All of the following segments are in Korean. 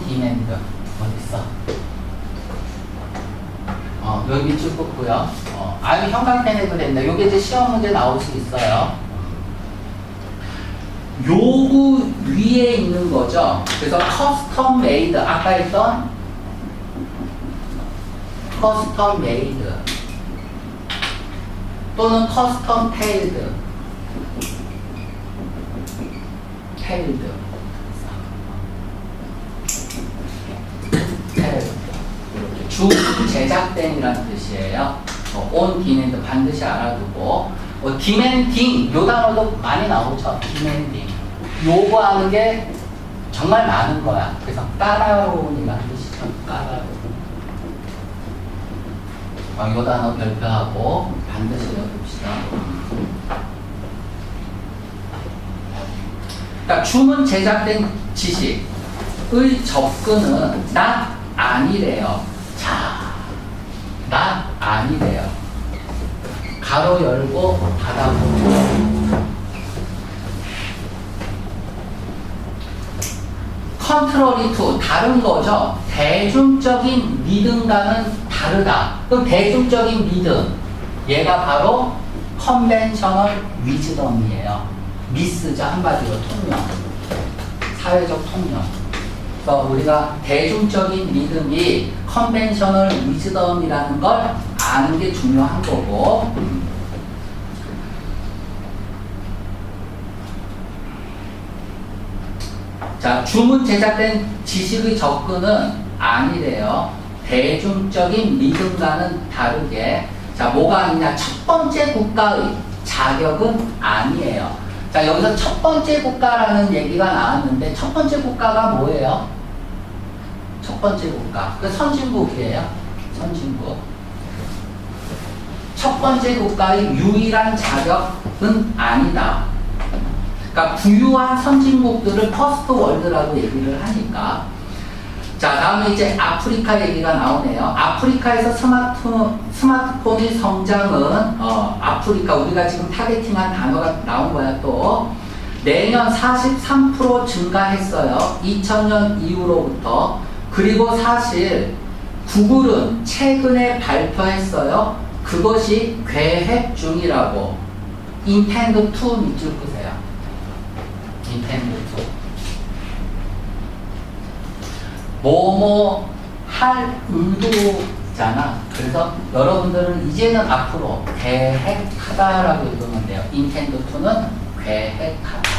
온 디맨드 어딨어? 어, 여기 밑줄 긋고요. 어, 아유 형광펜 해도 된다. 요게 이제 시험 문제 나올 수 있어요. 요구 위에 있는 거죠. 그래서 커스텀 메이드 아까 했던 커스텀 메이드 또는 커스텀 테일드 테일드 이렇게 주 제작된이라는 뜻이에요. 어, 온 디맨드 반드시 알아두고 어, 디맨딩 요 단어도 많이 나오죠. 디맨딩 요구하는 게 정말 많은 거야. 그래서 까다로운이라는 뜻이죠. 까다로운. 어, 요 단어 별표하고 반드시 외워둡시다. 그러니까 주문 제작된 지식의 접근은 나 아니래요. 자, 나 아니래요. 가로 열고 닫아 보고 컨트롤이 투 다른 거죠. 대중적인 믿음과는 다르다. 그럼 대중적인 믿음 얘가 바로 컨벤셔널 위즈덤이에요. 미스죠 한마디로 통념. 사회적 통념. 그래서 우리가 대중적인 믿음이 컨벤셔널 위즈덤이라는 걸 아는 게 중요한 거고 자, 주문 제작된 지식의 접근은 아니래요. 대중적인 믿음과는 다르게. 자, 뭐가 아니냐? 첫 번째 국가의 자격은 아니에요. 자, 여기서 첫 번째 국가라는 얘기가 나왔는데, 첫 번째 국가가 뭐예요? 첫 번째 국가. 그 선진국이에요. 선진국. 첫 번째 국가의 유일한 자격은 아니다. 그러니까 부유한 선진국들을 퍼스트 월드라고 얘기를 하니까 자 다음에 이제 아프리카 얘기가 나오네요. 아프리카에서 스마트 스마트폰의 성장은 어, 아프리카 우리가 지금 타겟팅한 단어가 나온 거야 또 내년 43% 증가했어요. 2000년 이후로부터 그리고 사실 구글은 최근에 발표했어요. 그것이 계획 중이라고 intend to 밑줄 끄세요. intend to 뭐뭐 할 의도잖아. 그래서 여러분들은 이제는 앞으로 계획하다라고 읽으면 돼요. intend to는 계획하다.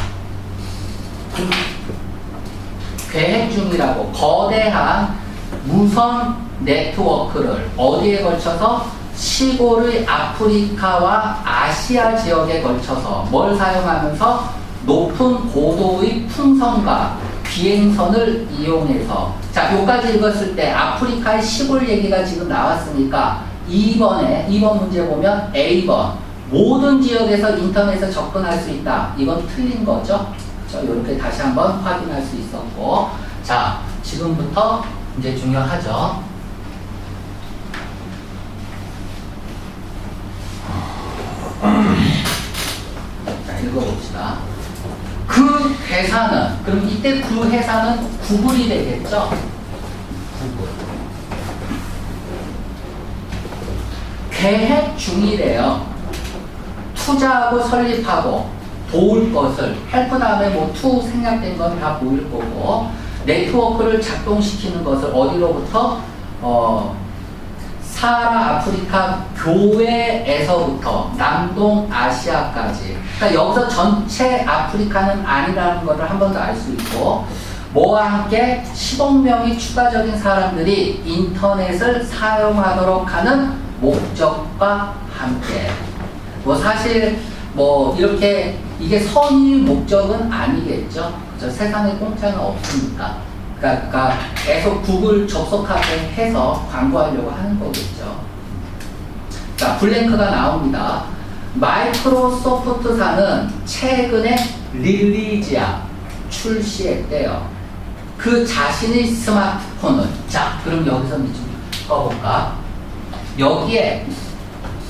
계획 중이라고 거대한 무선 네트워크를 어디에 걸쳐서 시골의 아프리카와 아시아 지역에 걸쳐서 뭘 사용하면서 높은 고도의 풍선과 비행선을 이용해서. 자 요까지 읽었을 때 아프리카의 시골 얘기가 지금 나왔으니까 2번에 2번 문제 보면 A번. 모든 지역에서 인터넷에 접근할 수 있다. 이건 틀린 거죠? 그렇죠? 이렇게 다시 한번 확인할 수 있었고. 자 지금부터 이제 중요하죠? 자 읽어봅시다 그 회사는 그럼 이때 그 회사는 구글이 되겠죠? 구글. 계획 중이래요. 투자하고 설립하고 도울 것을 헬프 다음에 뭐 투 생략된 건 다 보일 거고 네트워크를 작동시키는 것을 어디로부터 어 사하라 아프리카 교회에서부터 남동 아시아까지. 그러니까 여기서 전체 아프리카는 아니라는 것을 한 번 더 알 수 있고 뭐와 함께 10억 명의 추가적인 사람들이 인터넷을 사용하도록 하는 목적과 함께. 뭐 사실 뭐 이렇게 이게 선의 목적은 아니겠죠? 그죠? 세상에 공짜는 없으니까 그러니까 계속 구글 접속하게 해서 광고하려고 하는 거겠죠. 자, 블랭크가 나옵니다. 마이크로소프트사는 최근에 릴리지아 출시했대요. 그 자신의 스마트폰을 자, 그럼 여기서 좀 꺼볼까? 여기에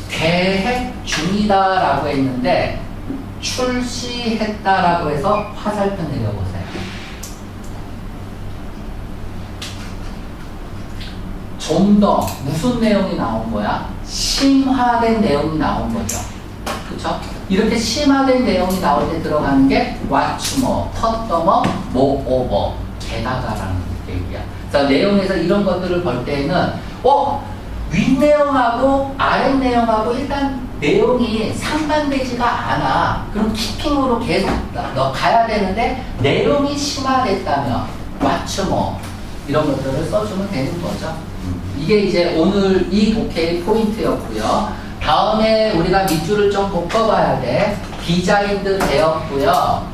계획 중이다라고 했는데 출시했다라고 해서 화살표 내려보세요. 좀 더 무슨 내용이 나온 거야? 심화된 내용이 나온 거죠. 그쵸? 이렇게 심화된 내용이 나올 때 들어가는 게 왓츠머, 텄더머, 모오버, 게다가라는 얘기야. 그래서 내용에서 이런 것들을 볼 때는 어? 윗내용하고 아랫 내용하고 일단 내용이 상반되지가 않아. 그럼 키핑으로 계속 너 가야 되는데 내용이 심화됐다면 왓츠머 이런 것들을 써주면 되는 거죠. 이게 이제 오늘 이 독해의 포인트였고요. 다음에 우리가 밑줄을 좀 묶어봐야 돼. 디자인드 되었고요.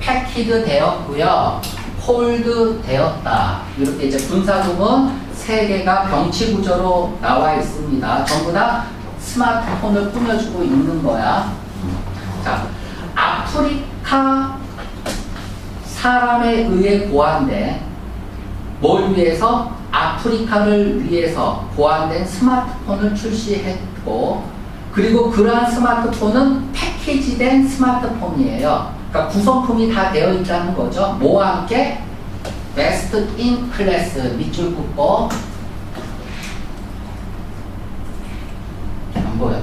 패키드 되었고요. 폴드 되었다. 이렇게 이제 분사구문 세 개가 병치 구조로 나와 있습니다. 전부 다 스마트폰을 꾸며주고 있는 거야. 자, 아프리카 사람에 의해 고안된 뭘 위해서? 아프리카를 위해서 고안된 스마트폰을 출시했고, 그리고 그러한 스마트폰은 패키지된 스마트폰이에요. 그러니까 구성품이 다 되어 있다는 거죠. 뭐와 함께? 베스트 인 클래스 밑줄 긋고 안 보여.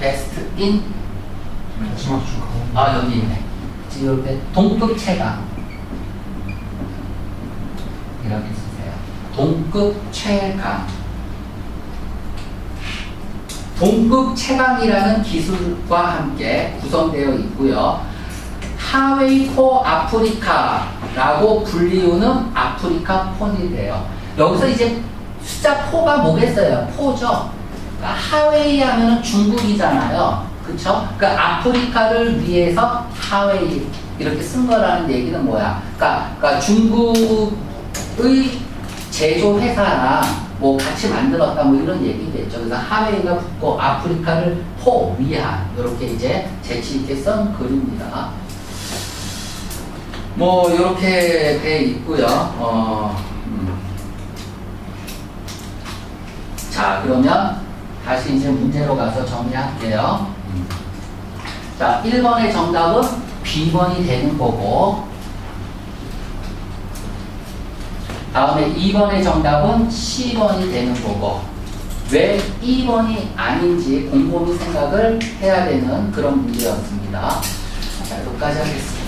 베스트 인 스마트 중아 여기 있네. 지금 이렇게 동급 최강 이렇게 쓰세요. 동급 최강. 동급 최강이라는 기술과 함께 구성되어 있고요. 하웨이 포 아프리카라고 불리우는 아프리카 폰이래요. 여기서 이제 숫자 4가 뭐겠어요? 4죠. 그러니까 하웨이 하면은 중국이잖아요. 그쵸? 그러니까 아프리카를 위해서 하웨이 이렇게 쓴 거라는 얘기는 뭐야? 그러니까, 그러니까 중국의 제조 회사랑 뭐 같이 만들었다 뭐 이런 얘기겠죠. 그래서 하웨이가 붙고 아프리카를 포 위한 이렇게 이제 재치 있게 쓴 글입니다. 뭐 이렇게 돼 있고요. 어, 음. 자 그러면 다시 이제 문제로 가서 정리할게요. 음. 자 1번의 정답은 B번이 되는 거고 다음에 2번의 정답은 C번이 되는 거고 왜 2번이 아닌지 곰곰이 생각을 해야 되는 그런 문제였습니다. 자 여기까지 하겠습니다.